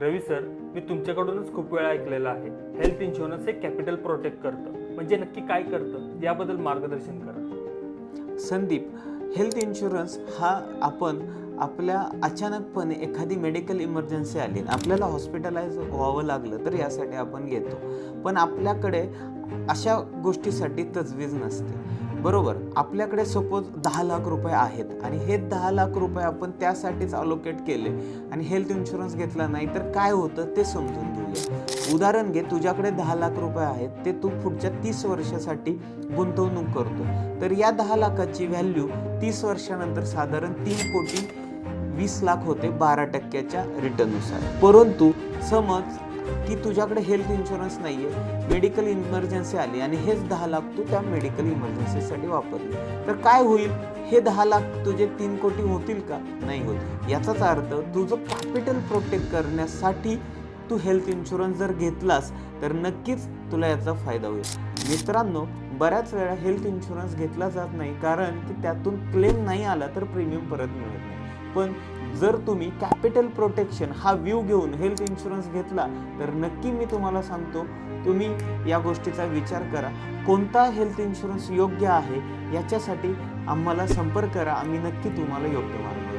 रवी sir मी तुमच्याकडूनच खूप वेळा ऐकलेलं आहे. हेल्थ इन्शुरन्स हे कॅपिटल प्रोटेक्ट करतं. म्हणजे नक्की काय करतं? याबद्दल मार्गदर्शन करा. संदीप हेल्थ इन्शुरन्स हा आपण आपल्या अचानकपणे एखादी मेडिकल इमर्जन्सी आली आणि आपल्याला हॉस्पिटलाइज व्हावं लागलं तर यासाठी आपण घेतो. पण आपल्याकडे अशा गोष्टीसाठी तजवीज नसते. बरोबर. आपल्याकडे सपोज दहा लाख रुपये आहेत आणि हे दहा लाख रुपये आपण त्यासाठीच अलोकेट केले आणि हेल्थ इन्शुरन्स घेतला नाही तर काय होतं ते समजून घेऊया. उदाहरण घे तुझ्याकडे दहा लाख रुपये आहेत ते तू पुढच्या तीस वर्षासाठी गुंतवणूक करतो. तर या दहा लाखाची व्हॅल्यू तीस वर्षानंतर साधारण तीन कोटी वीस लाख होते बारा टक्क्याच्या रिटर्ननुसार परंतु समज की तुझ्याकडे हेल्थ इन्शुरन्स नाही आहे मेडिकल इमर्जन्सी आली आणि हेच दहा लाख तू त्या मेडिकल इमर्जन्सीसाठी वापरले. तर काय होईल? हे दहा लाख तुझे तीन कोटी होतील का? नाही होत. याचाच अर्थ तुझं कॅपिटल प्रोटेक्ट करण्यासाठी तू हेल्थ इन्शुरन्स जर घेतलास तर नक्कीच तुला याचा फायदा होईल. मित्रांनो बऱ्याच वेळा हेल्थ इन्शुरन्स घेतला जात नाही कारण की त्यातून क्लेम नाही आला तर प्रीमियम परत मिळत नाही. पण जर तुम्ही कॅपिटल प्रोटेक्शन हा व्ह्यू घेऊन हेल्थ इन्शुरन्स घेतला तर नक्की मी तुम्हाला सांगतो तुम्ही या गोष्टीचा विचार करा. कोणता हेल्थ इन्शुरन्स योग्य आहे याच्यासाठी आम्हाला संपर्क करा. आम्ही नक्की तुम्हाला योग्य मार्ग